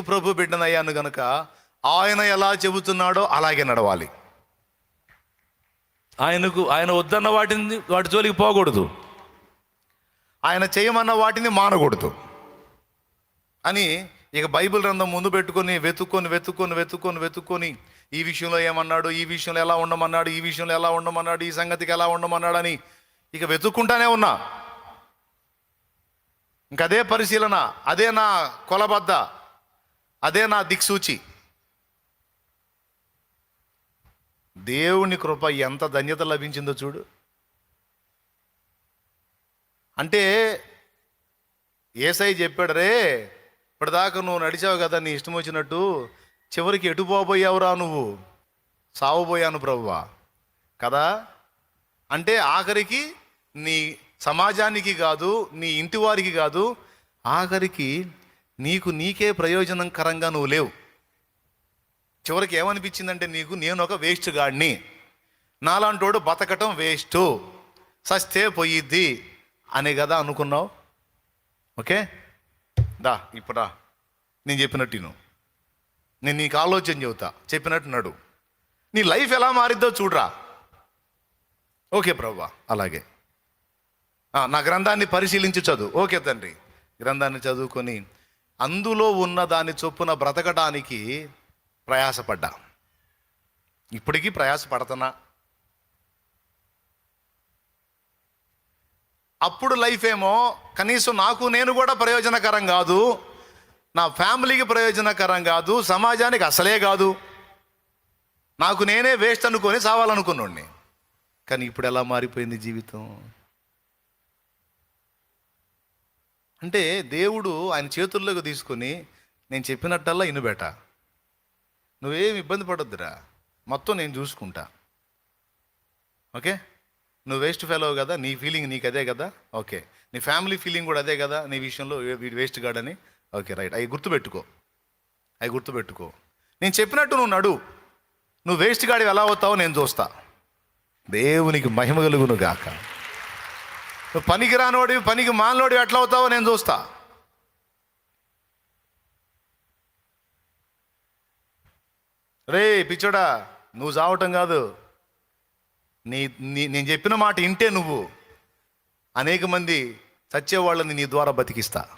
ప్రభు బిడ్డనయ్యాను గనుక ఆయన ఎలా చెబుతున్నాడో అలాగే నడవాలి. ఆయనకు ఆయన వద్దన్న వాటిని వాటి జోలికి పోకూడదు. ఆయన చేయమన్న వాటిని మానకూడదు. అని ఇక బైబిల్ గ్రంథం ముందు పెట్టుకొని వెతుక్కొని వెతుక్కొని వెతుక్కొని వెతుక్కొని ఈ విషయంలో ఏమన్నాడు ఈ విషయంలో ఎలా ఉండమన్నాడు ఈ విషయంలో ఎలా ఉండమన్నాడు ఈ సంగతికి ఎలా ఉండమన్నాడు అని ఇక వెతుక్కుంటానే ఉన్నా. ఇంక అదే పరిశీలన అదే నా కొలబద్ద. అదే నా దిక్సూచి. దేవుని కృప ఎంత ధన్యత లభించిందో చూడు. అంటే ఏసై చెప్పాడు రే ఇప్పటిదాకా నువ్వు నడిచావు కదా నీ ఇష్టం వచ్చినట్టు చివరికి ఎటు పోబోయావురా నువ్వు? సావబోయాను ప్రభువా. కదా? అంటే ఆఖరికి నీ సమాజానికి కాదు నీ ఇంటి వారికి కాదు ఆఖరికి నీకు నీకే ప్రయోజనకరంగా నువ్వు లేవు. చివరికి ఏమనిపించిందంటే నీకు నేను ఒక వేస్ట్ గాడిని నాలాంటోడు బతకటం వేస్ట్. సస్తే పోయిద్ది అనే కదా అనుకున్నావు? ఓకే? దా ఇప్పుడా నేను చెప్పినట్టు నువ్వు నేను నీకు ఆలోచన చెబుతా. చెప్పినట్టు నడు. నీ లైఫ్ ఎలా మారిద్దో చూడరా. ఓకే ప్రభా అలాగే. నా గ్రంథాన్ని పరిశీలించి చదువు. ఓకే తండ్రి. గ్రంథాన్ని చదువుకొని అందులో ఉన్న దాని చొప్పున బ్రతకడానికి ప్రయాసపడ్డా. ఇప్పటికీ ప్రయాసపడుతున్నా అప్పుడు లైఫ్ ఏమో కనీసం నాకు నేను కూడా ప్రయోజనకరం కాదు నా ఫ్యామిలీకి ప్రయోజనకరం కాదు సమాజానికి అసలే కాదు. నాకు నేనే వేస్ట్ అనుకొని చావాలనుకున్నాండి కానీ ఇప్పుడు ఎలా మారిపోయింది జీవితం? అంటే దేవుడు ఆయన చేతుల్లోకి తీసుకొని నేను చెప్పినట్టల్లా ఇనుబెట నువ్వేం ఇబ్బంది పడొద్దురా. మొత్తం నేను చూసుకుంటా. ఓకే? నువ్వు వేస్ట్ ఫెలో కదా నీ ఫీలింగ్ నీకు అదే కదా? ఓకే. నీ ఫ్యామిలీ ఫీలింగ్ కూడా అదే కదా నీ విషయంలో వీడు వేస్ట్ గాడని? Okay right. అవి గుర్తుపెట్టుకో. అవి గుర్తుపెట్టుకో. నేను చెప్పినట్టు నువ్వు నడు. నువ్వు వేస్ట్ గాడి ఎలా అవుతావో నేను చూస్తా. దేవునికి మహిమ కలుగును గాక. నువ్వు పనికి పనికి మానలోడి ఎట్లా అవుతావో నేను చూస్తా. రే పిచ్చోడా నువ్వు చావటం కాదు. నీ నీ నేను చెప్పిన మాట ఇంటే నువ్వు. అనేక మంది చచ్చేవాళ్ళని నీ ద్వారా బతికిస్తా.